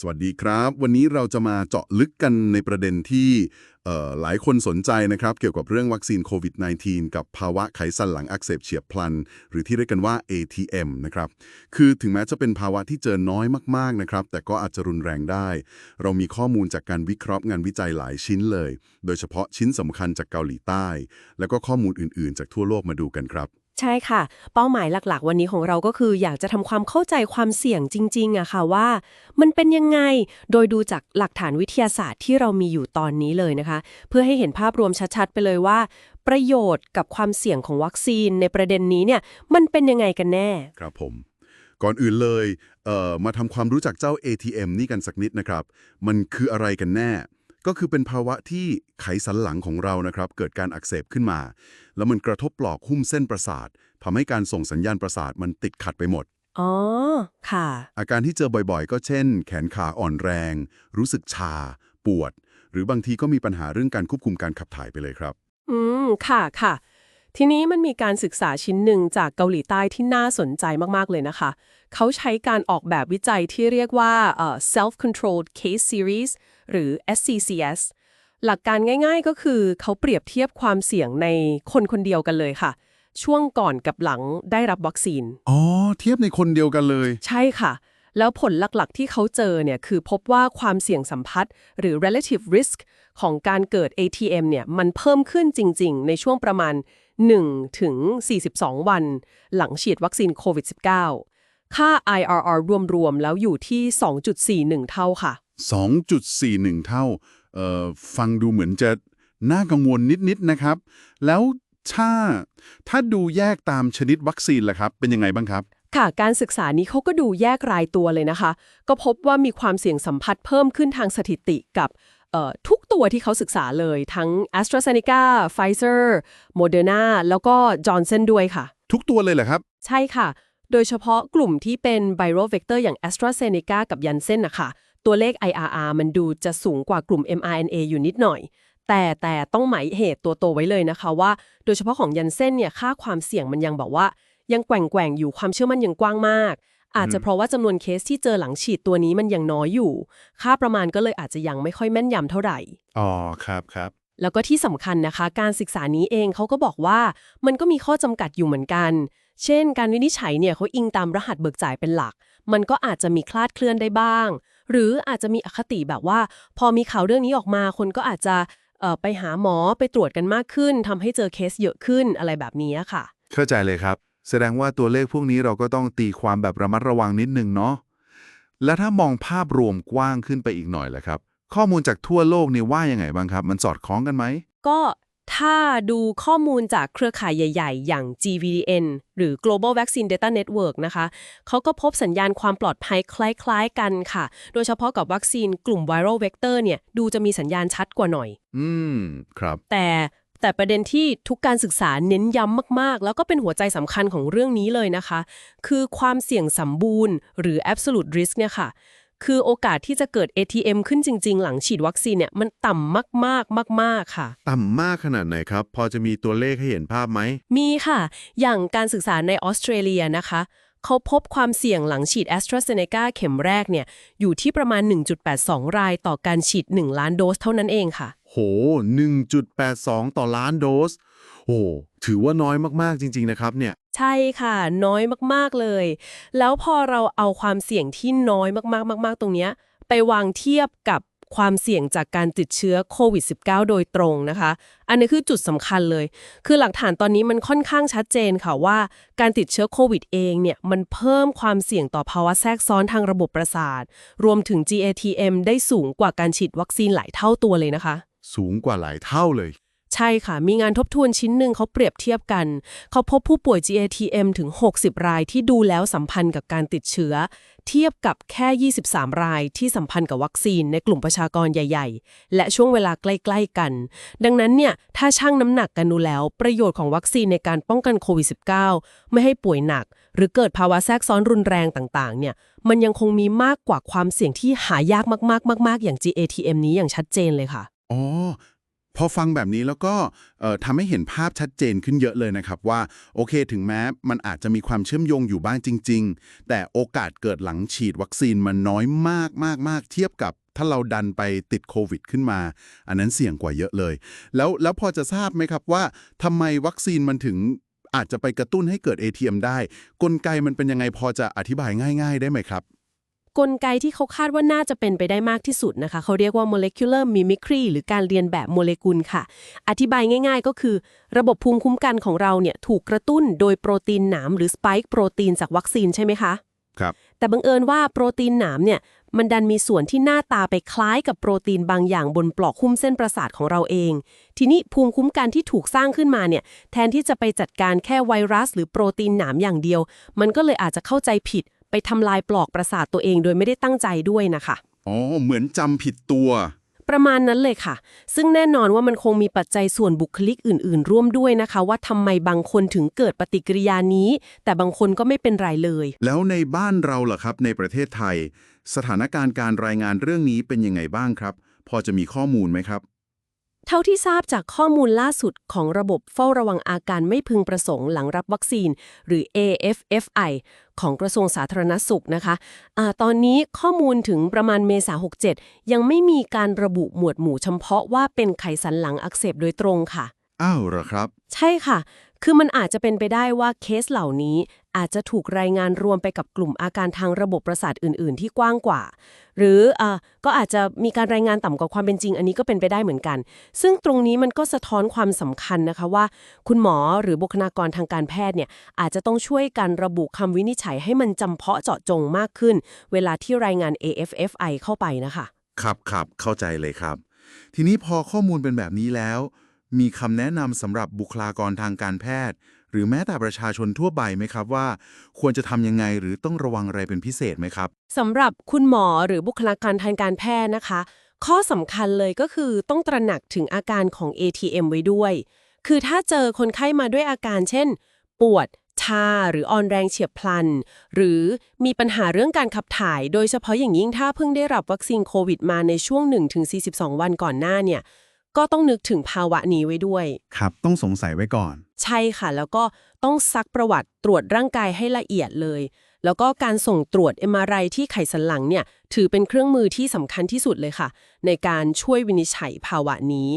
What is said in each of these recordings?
สวัสดีครับ วันนี้เราจะมาเจาะลึกกันในประเด็นที่หลายคนสนใจนะครับ เกี่ยวกับเรื่องวัคซีนโควิด -19 กับภาวะไขสันหลังอักเสบเฉียบพลัน หรือที่เรียกกันว่า ATM นะครับ คือถึงแม้จะเป็นภาวะที่เจอน้อยมากๆนะครับ แต่ก็อาจจะรุนแรงได้ เรามีข้อมูลจากการวิเคราะห์งานวิจัยหลายชิ้นเลย โดยเฉพาะชิ้นสำคัญจากเกาหลีใต้ แล้วก็ข้อมูลอื่นๆ จากทั่วโลกมาดูกันครับ ใช่ค่ะ เป้าหมายหลักๆ วันนี้ของเราก็คืออยากจะทำความเข้าใจความเสี่ยงจริงๆอะค่ะว่า มันเป็นยังไงโดยดูจากหลักฐานวิทยาศาสตร์ที่เรามีอยู่ตอนนี้เลยนะคะ เพื่อให้เห็นภาพรวมชัดๆ ไปเลยว่า ประโยชน์กับความเสี่ยงของวัคซีนในประเด็นนี้เนี่ยมันเป็นยังไงกันแน่ ครับผม ก่อนอื่นเลยเอ่อมาทำความรู้จักเจ้า ATM นี่กันสักนิดนะครับ มันคืออะไรกันแน่ ก็คือเป็นภาวะที่ไขสันหลังของเรานะครับ เกิดการอักเสบขึ้นมา แล้วมันกระทบปลอกหุ้มเส้นประสาททำให้การส่งสัญญาณประสาทมันติดขัดไปหมด อ๋อ ค่ะ อาการที่เจอบ่อยๆ ก็เช่น แขนขาอ่อนแรง รู้สึกชา ปวด หรือบางทีก็มีปัญหาเรื่องการควบคุมการขับถ่ายไปเลยครับ อืม ค่ะ ค่ะ ทีนี้มันมีการศึกษาชิ้นหนึ่งจากเกาหลีใต้ที่น่าสนใจมาก ๆ เลยนะคะ เขาใช้การออกแบบวิจัยที่เรียกว่าเอ่อ self-controlled case series หรือ SCCS หลักการง่าย ๆ ก็คือเขาเปรียบเทียบความเสี่ยงในคนคนเดียวกันเลยค่ะ ช่วงก่อนกับหลังได้รับวัคซีน อ๋อ เทียบในคนเดียวกันเลย ใช่ค่ะ แล้วผลหลักๆ ที่เขาเจอเนี่ยคือพบว่าความเสี่ยงสัมพัทธ์ หรือ relative risk ของการเกิด ATM เนี่ยมันเพิ่มขึ้นจริง ๆ ในช่วงประมาณ 1 ถึง 42 วัน หลังฉีดวัคซีนโควิด -19 ค่า IRR รวม ๆ แล้วอยู่ที่ 2.41 เท่าค่ะ 2.41 เท่าเอ่อฟังดูเหมือนจะน่ากังวลนิด ๆ นะครับ แล้วถ้าถ้าดูแยกตามชนิดวัคซีนล่ะครับ เป็นยังไงบ้างครับ ค่ะ การศึกษานี้เขาก็ดูแยกรายตัวเลยนะคะ ก็พบว่ามีความเสี่ยงสัมผัสเพิ่มขึ้นทางสถิติกับเอ่อ ทุกตัวที่เขาศึกษาเลยทั้ง AstraZeneca Pfizer Moderna แล้วก็ Johnson ด้วยค่ะ ทุกตัวเลยเหรอครับ ใช่ค่ะ โดยเฉพาะกลุ่มที่เป็น viral vector อย่าง AstraZeneca กับ Janssen นะคะตัวเลข IRR มันดูจะสูงกว่ากลุ่ม mRNA อยู่นิดหน่อย แต่แต่ต้องหมายเหตุตัวโตไว้เลยนะคะว่า โดยเฉพาะของยันเส้นเนี่ยค่าความเสี่ยงมันยังแบบว่า ยังแกว่งแกว่งๆอยู่ความเชื่อมั่นยังกว้างมาก อาจจะเพราะว่าจำนวนเคสที่เจอหลังฉีดตัวนี้มันยังน้อยอยู่ ค่าประมาณก็เลยอาจจะยังไม่ค่อยแม่นยำเท่าไหร่ อ๋อ ครับครับ แล้วก็ที่สำคัญนะคะ การศึกษานี้เองเขาก็บอกว่ามันก็มีข้อจำกัดอยู่เหมือนกัน เช่น การวินิจฉัยเนี่ยเขาอิงตามรหัสเบิกจ่ายเป็นหลัก มันก็อาจจะมีคลาดเคลื่อนได้บ้าง หรืออาจจะมีอคติแบบว่า พอมีข่าวเรื่องนี้ออกมาคนก็อาจจะเอ่อไปหาหมอไปตรวจกันมากขึ้นทำให้เจอเคสเยอะขึ้นอะไรแบบนี้ค่ะ เข้าใจเลยครับ แสดงว่าตัวเลขพวกนี้เราก็ต้องตีความแบบระมัดระวังนิดนึงเนาะแล้วถ้ามองภาพรวมกว้างขึ้นไปอีกหน่อยล่ะครับ ข้อมูลจากทั่วโลกนี่ว่ายังไงบ้างครับ มันสอดคล้องกันไหม ก็ถ้าดูข้อมูลจากเครือข่ายใหญ่ ๆ อย่าง GVDN หรือ Global Vaccine Data Network นะคะ เขาก็พบสัญญาณความปลอดภัยคล้าย ๆ กันค่ะ โดยเฉพาะกับวัคซีนกลุ่ม Viral Vector เนี่ย ดูจะมีสัญญาณชัดกว่าหน่อย อืม ครับ แต่ แต่ประเด็นที่ทุกการศึกษาเน้นย้ำมากๆ แล้วก็เป็นหัวใจสำคัญของเรื่องนี้เลยนะคะ คือความเสี่ยงสมบูรณ์ หรือ absolute risk เนี่ยค่ะ คือโอกาสที่จะเกิด ATM ขึ้นจริง ๆ หลังฉีดวัคซีนเนี่ยมันต่ำมากๆ มาก ๆ ค่ะ ต่ำมากขนาดไหนครับ พอจะมีตัวเลขให้เห็นภาพไหม มีค่ะ อย่างการศึกษาในออสเตรเลียนะคะเขาพบความเสี่ยงหลังฉีด a s t r a z เซ e c a เข็มแรกเนี่ยอยู่ที่ประมาณ 1.82 รายต่อการฉีด 1 ล้านโดสเท่านั้นเองค่ะ โห 1.82 ต่อล้านโดส โอ้ถือว่าน้อยมากๆจริง ๆ นะครับเนี่ย ใช่ค่ะ น้อยมากๆเลย แล้วพอเราเอาความเสี่ยงที่น้อยมากๆๆๆตรงเนี้ย ไปวางเทียบกับความเสี่ยงจากการติดเชื้อโควิด -19 โดยตรงนะคะ อันนี้คือจุดสำคัญเลย คือหลักฐานตอนนี้มันค่อนข้างชัดเจนค่ะว่า การติดเชื้อโควิดเองเนี่ยมันเพิ่มความเสี่ยงต่อภาวะแทรกซ้อนทางระบบประสาท รวมถึง GATM ได้สูงกว่าการฉีดวัคซีนหลายเท่าตัวเลยนะคะ สูงกว่าหลายเท่าเลย ใช่ค่ะ มีงานทบทวนชิ้นหนึ่งเขาเปรียบเทียบกัน เขาพบผู้ป่วย GATM ถึง 60 รายที่ดูแล้วสัมพันธ์กับการติดเชื้อ เทียบกับแค่ 23 รายที่สัมพันธ์กับวัคซีนในกลุ่มประชากรใหญ่ ๆ และช่วงเวลาใกล้ ๆ กัน ดังนั้นเนี่ยถ้าชั่งน้ำหนักกันดูแล้ว ประโยชน์ของวัคซีนในการป้องกันโควิด -19 ไม่ให้ป่วยหนัก หรือเกิดภาวะแทรกซ้อนรุนแรงต่างๆ เนี่ยมันยังคงมีมากกว่าความเสี่ยงที่หายากมากๆ ๆ ๆ อย่าง GATM นี้อย่างชัดเจนเลยค่ะ อ๋อ พอฟังแบบนี้แล้วก็เอ่อทำให้เห็นภาพชัดเจนขึ้นเยอะเลยนะครับว่า โอเคถึงแม้มันอาจจะมีความเชื่อมโยงอยู่บ้างจริง ๆ แต่โอกาสเกิดหลังฉีดวัคซีนมันน้อยมากมากมากเทียบกับถ้าเราดันไปติดโควิดขึ้นมา อันนั้นเสี่ยงกว่าเยอะเลย แล้วแล้วพอจะทราบไหมครับว่าทำไมวัคซีนมันถึงอาจจะไปกระตุ้นให้เกิด ATM ได้ กลไกมันเป็นยังไงพอจะอธิบายง่าย ๆ ได้ไหมครับ กลไกที่เขาคาดว่าน่าจะเป็นไปได้มากที่สุดนะคะ เขาเรียกว่า molecular mimicry หรือการเรียนแบบโมเลกุลค่ะ อธิบายง่ายๆ ก็คือ ระบบภูมิคุ้มกันของเราเนี่ยถูกกระตุ้นโดยโปรตีนหนามหรือ spike โปรตีนจากวัคซีนใช่ไหมคะ ครับ แต่บังเอิญว่าโปรตีนหนามเนี่ยมันดันมีส่วนที่หน้าตาไปคล้ายกับโปรตีนบางอย่างบนปลอกหุ้มเส้นประสาทของเราเอง ทีนี้ภูมิคุ้มกันที่ถูกสร้างขึ้นมาเนี่ย แทนที่จะไปจัดการแค่ไวรัส หรือโปรตีนหนามอย่างเดียว มันก็เลยอาจจะเข้าใจผิด ไปทำลายปลอกประสาทตัวเองโดยไม่ได้ตั้งใจด้วยนะคะอ๋อเหมือนจำผิดตัว ประมาณนั้นเลยค่ะ ซึ่งแน่นอนว่ามันคงมีปัจจัยส่วนบุคลิกอื่น ๆ ร่วมด้วยนะคะ ว่าทำไมบางคนถึงเกิดปฏิกิริยานี้ แต่บางคนก็ไม่เป็นไรเลย แล้วในบ้านเราล่ะครับในประเทศไทย สถานการณ์การรายงานเรื่องนี้เป็นยังไงบ้างครับ พอจะมีข้อมูลไหมครับ เท่าที่ทราบจากข้อมูลล่าสุดของระบบเฝ้าระวังอาการไม่พึงประสงค์หลังรับวัคซีน หรือ AFFI ของกระทรวงสาธารณสุขนะคะอาตอนนี้ข้อมูลถึงประมาณเมษา67 ยังไม่มีการระบุหมวดหมู่เฉพาะว่าเป็นไขสันหลังอักเสบโดยตรงค่ะ อ้าวเหรอครับ ใช่ค่ะ คือมันอาจจะเป็นไปได้ว่าเคสเหล่านี้ อาจจะถูกรายงานรวมไปกับกลุ่มอาการทางระบบประสาทอื่น ๆ ที่กว้างกว่า หรืออ่าก็อาจจะมีการรายงานต่ำกว่าความเป็นจริง อันนี้ก็เป็นไปได้เหมือนกัน ซึ่งตรงนี้มันก็สะท้อนความสำคัญนะคะว่า คุณหมอหรือบุคลากรทางการแพทย์เนี่ยอาจจะต้องช่วยกันระบุคำวินิจฉัยให้มันจำเพาะเจาะจงมากขึ้น เวลาที่รายงาน AFFI เข้าไปนะคะครับครับเข้าใจเลยครับ ทีนี้พอข้อมูลเป็นแบบนี้แล้ว มีคำแนะนำสำหรับบุคลากรทางการแพทย์ หรือแม้แต่ประชาชนทั่วไปไหมครับว่า ควรจะทำยังไงหรือต้องระวังอะไรเป็นพิเศษไหมครับ สำหรับคุณหมอหรือบุคลากรทางการแพทย์นะคะ ข้อสำคัญเลยก็คือต้องตระหนักถึงอาการของ ATM ไว้ด้วย คือถ้าเจอคนไข้มาด้วยอาการเช่น ปวด ชา หรืออ่อนแรงเฉียบพลัน หรือมีปัญหาเรื่องการขับถ่าย โดยเฉพาะอย่างยิ่งถ้าเพิ่งได้รับวัคซีนโควิดมาในช่วง 1-42 วันก่อนหน้าเนี่ย ก็ต้องนึกถึงภาวะนี้ไว้ด้วย ครับ ต้องสงสัยไว้ก่อน ใช่ค่ะ แล้วก็ต้องซักประวัติตรวจร่างกายให้ละเอียดเลย แล้วก็การส่งตรวจ MRI ที่ไขสันหลังเนี่ย ถือเป็นเครื่องมือที่สำคัญที่สุดเลยค่ะ ในการช่วยวินิจฉัยภาวะนี้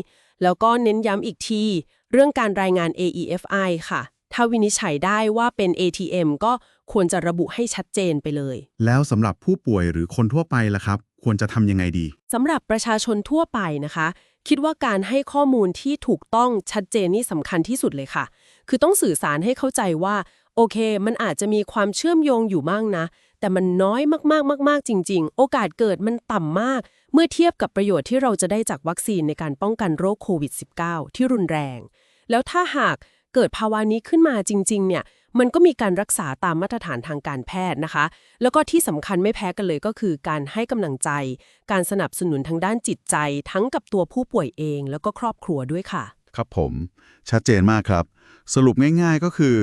แล้วก็เน้นย้ำอีกทีเรื่องการรายงาน AEFI ค่ะ ถ้าวินิจฉัยได้ว่าเป็น ATM ก็ควรจะระบุให้ชัดเจนไปเลย แล้วสำหรับผู้ป่วยหรือคนทั่วไปล่ะครับ ควรจะทำยังไงดี สำหรับประชาชนทั่วไปนะคะ คิดว่าการให้ข้อมูลที่ถูกต้องชัดเจนนี่สำคัญที่สุดเลยค่ะ คือต้องสื่อสารให้เข้าใจว่า โอเค มันอาจจะมีความเชื่อมโยงอยู่บ้างนะ แต่มันน้อยมากๆมากๆจริง ๆ โอกาสเกิดมันต่ำมาก เมื่อเทียบกับประโยชน์ที่เราจะได้จากวัคซีนในการป้องกันโรคโควิด -19 ที่รุนแรง แล้วถ้าหาก เกิดภาวะนี้ขึ้นมาจริงๆเนี่ยมันก็มีการรักษาตามมาตรฐานทางการแพทย์นะคะ แล้วก็ที่สำคัญไม่แพ้กันเลยก็คือการให้กำลังใจ การสนับสนุนทางด้านจิตใจ ทั้งกับตัวผู้ป่วยเอง แล้วก็ครอบครัวด้วยค่ะ ครับผม ชัดเจนมากครับ สรุปง่ายๆก็คือ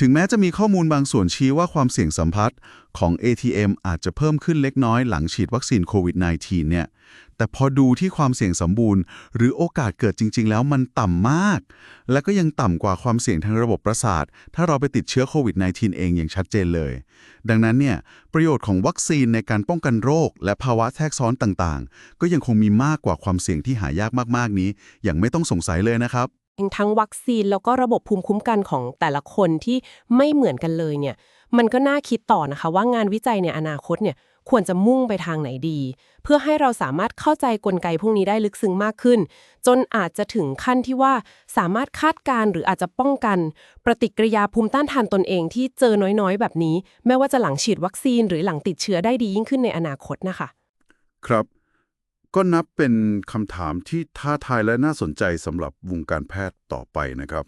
ถึงแม้จะมีข้อมูลบางส่วนชี้ว่าความเสี่ยงสัมพัทธ์ของ ATM อาจจะเพิ่มขึ้นเล็กน้อยหลังฉีดวัคซีนโควิด -19 เนี่ย แต่พอดูที่ความเสี่ยงสมบูรณ์ หรือโอกาสเกิดจริง ๆ แล้วมันต่ำมาก และก็ยังต่ำกว่าความเสี่ยงทางระบบประสาท ถ้าเราไปติดเชื้อโควิด -19 เองอย่างชัดเจนเลย ดังนั้นเนี่ยประโยชน์ของวัคซีนในการป้องกันโรค และภาวะแทรกซ้อนต่างๆ ก็ยังคงมีมากกว่าความเสี่ยงที่หายากมากๆนี้ อย่างไม่ต้องสงสัยเลยนะครับ ทั้งวัคซีนแล้วก็ระบบภูมิคุ้มกันของแต่ละคนที่ไม่เหมือนกันเลยเนี่ย มันก็น่าคิดต่อนะคะ ว่างานวิจัยในอนาคตเนี่ยควรจะมุ่งไปทางไหนดี เพื่อให้เราสามารถเข้าใจกลไกพวกนี้ได้ลึกซึ้งมากขึ้น จนอาจจะถึงขั้นที่ว่าสามารถคาดการหรืออาจจะป้องกัน ปฏิกิริยาภูมิต้านทานตนเองที่เจอน้อยๆ แบบนี้ แม้ว่าจะหลังฉีดวัคซีนหรือหลังติดเชื้อได้ดียิ่งขึ้นในอนาคตนะคะ ครับ ก็นับเป็นคำถามที่ท้าทายและน่าสนใจสำหรับวงการแพทย์ต่อไปนะครับ